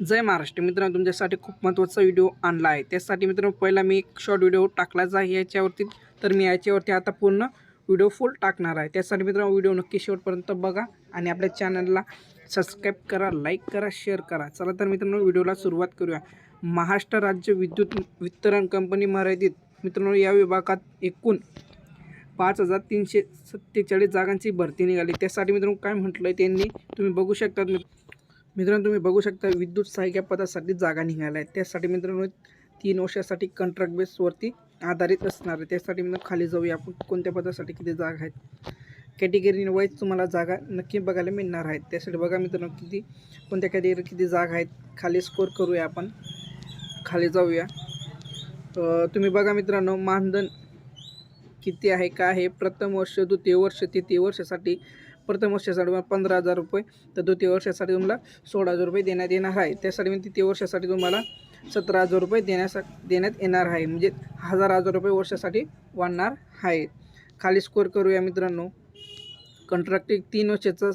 जय महाराष्ट्र. मित्रांनो तुमच्यासाठी खूप महत्त्वाचा व्हिडिओ आणला आहे. त्यासाठी मित्रांनो पहिला मी एक शॉर्ट व्हिडिओ टाकलाच आहे याच्यावरती तर मी याच्यावरती आता पूर्ण व्हिडिओ फुल टाकणार आहे. त्यासाठी मित्रांनो व्हिडिओ नक्की शेवटपर्यंत बघा आणि आपल्या चॅनलला सबस्क्राईब करा लाईक करा शेअर करा. चला तर मित्रांनो व्हिडिओला सुरुवात करूया. महाराष्ट्र राज्य विद्युत वितरण कंपनी मर्यादित. मित्रांनो या विभागात एकूण पाच हजार तीनशे सत्तेचाळीस जागांची भरती निघाली. त्यासाठी मित्रांनो काय म्हटलं आहे त्यांनी? तुम्ही बघू शकता मित्रांनो तुम्ही बघू शकता विद्युत सहाय्यक या पदासाठी जागा निघाल्या आहेत. त्यासाठी मित्रांनो तीन वर्षासाठी कॉन्ट्रॅक्ट बेसवरती आधारित असणार आहे. त्यासाठी मित्रांनो खाली जाऊया आपण. कोणत्या पदासाठी किती जागा आहेत? कॅटेगरी वाईज तुम्हाला जागा नक्की बघायला मिळणार आहेत. त्यासाठी बघा मित्रांनो किती कोणत्या कॅटेगरी किती जागा आहेत? खाली स्कोर करूया आपण. खाली जाऊया. तुम्ही बघा मित्रांनो मानधन किती आहे काय आहे? प्रथम वर्ष द्वितीय वर्ष तृतीय वर्षासाठी प्रथम वर्षासाठी तुम्हाला पंधरा हजार रुपये तर द्वितीय वर्षासाठी तुम्हाला सोळा हजार रुपये देण्यात येणार आहे. त्यासाठी मी तृतीय वर्षासाठी तुम्हाला सतरा हजार रुपये देण्यासा देण्यात येणार आहे. म्हणजे हजार हजार रुपये वर्षासाठी वाढणार आहे. खाली स्कोर करूया मित्रांनो. कंत्राटी तीन वर्षाचा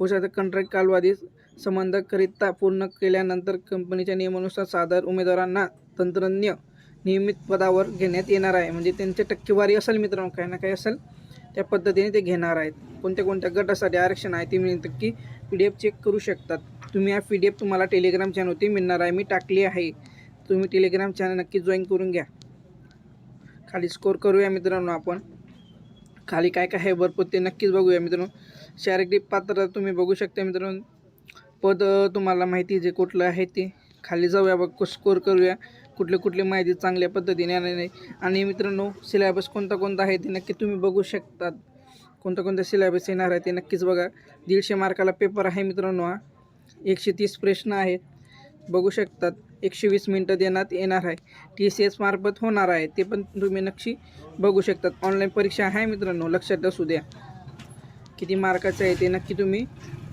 वर्षाचा कंट्रॅक्ट कालावधी संबंधाकरिता पूर्ण केल्यानंतर कंपनीच्या नियमानुसार सादर उमेदवारांना तंत्रज्ञ नियमित पदावर घेण्यात येणार आहे. म्हणजे त्यांची टक्केवारी असेल मित्रांनो काही ना काही असेल त्या पद्धतीने ते घेणार आहेत. कोणत्या कोणत्या गटासाठी आरक्षण आहे ते मी नक्की पी डी एफ चेक करू शकतात. तुम्ही हा पी डी एफ तुम्हाला टेलिग्राम चॅनलवरती मिळणार आहे. मी टाकली आहे. तुम्ही टेलिग्राम चॅनल नक्की जॉईन करून घ्या. खाली स्कोर करूया मित्रांनो आपण. खाली काय काय आहे भरपूर ते नक्कीच बघूया मित्रांनो. शारीरिक पात्र तुम्ही बघू शकता मित्रांनो. पद तुम्हाला माहिती जे कुठलं आहे ते. खाली जाऊया बघ स्कोर करूया. कुठले कुठली माहिती चांगल्या पद्धतीने आली नाही आणि मित्रांनो सिलेबस कोणता कोणता आहे ते नक्की तुम्ही बघू शकतात. कोणता कोणता सिलेबस येणार आहे ते नक्कीच बघा. दीडशे मार्काला पेपर आहे मित्रांनो हा. एकशे तीस प्रश्न आहेत. बघू शकतात. एकशे वीस मिनटं देण्यात येणार आहे. टी सी एस मार्फत होणार आहे. ते पण तुम्ही नक्की बघू शकतात. ऑनलाईन परीक्षा आहे मित्रांनो लक्षात असू द्या. किती मार्काचं आहे ते नक्की तुम्ही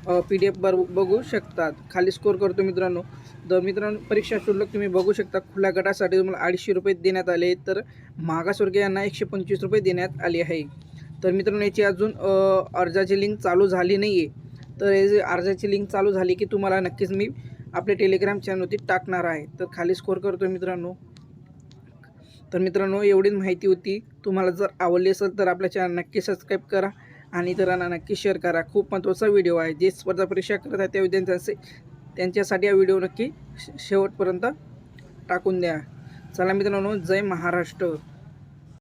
पी डी एफ बर बघू शकतात. खाली स्कोर करतो मित्रांनो. तर मित्रांनो परीक्षा शुल्क तुम्ही बघू शकता. खुल्या गटासाठी तुम्हाला अडीचशे रुपये देण्यात आले. तर मागासवर्गीयांना एकशे पंचवीस रुपये देण्यात आले आहे. तर मित्रांनो याची अजून अर्जाची लिंक चालू झाली नाही आहे तर हे अर्जाची लिंक चालू झाली की तुम्हाला नक्कीच मी आपल्या टेलिग्राम चॅनलवरती टाकणार आहे. तर खाली स्कोर करतो मित्रांनो. तर मित्रांनो एवढीच माहिती होती. तुम्हाला जर आवडली असेल तर आपल्या चॅनल नक्की सबस्क्राईब करा. आणि इतरांना नक्की शेअर करा. खूप महत्त्वाचा व्हिडिओ आहे. जे स्पर्धा परीक्षा करत आहे त्या विद्यार्थ्यांचे त्यांच्यासाठी हा व्हिडिओ नक्की शेवटपर्यंत टाकून द्या. चला मित्रांनो जय महाराष्ट्र.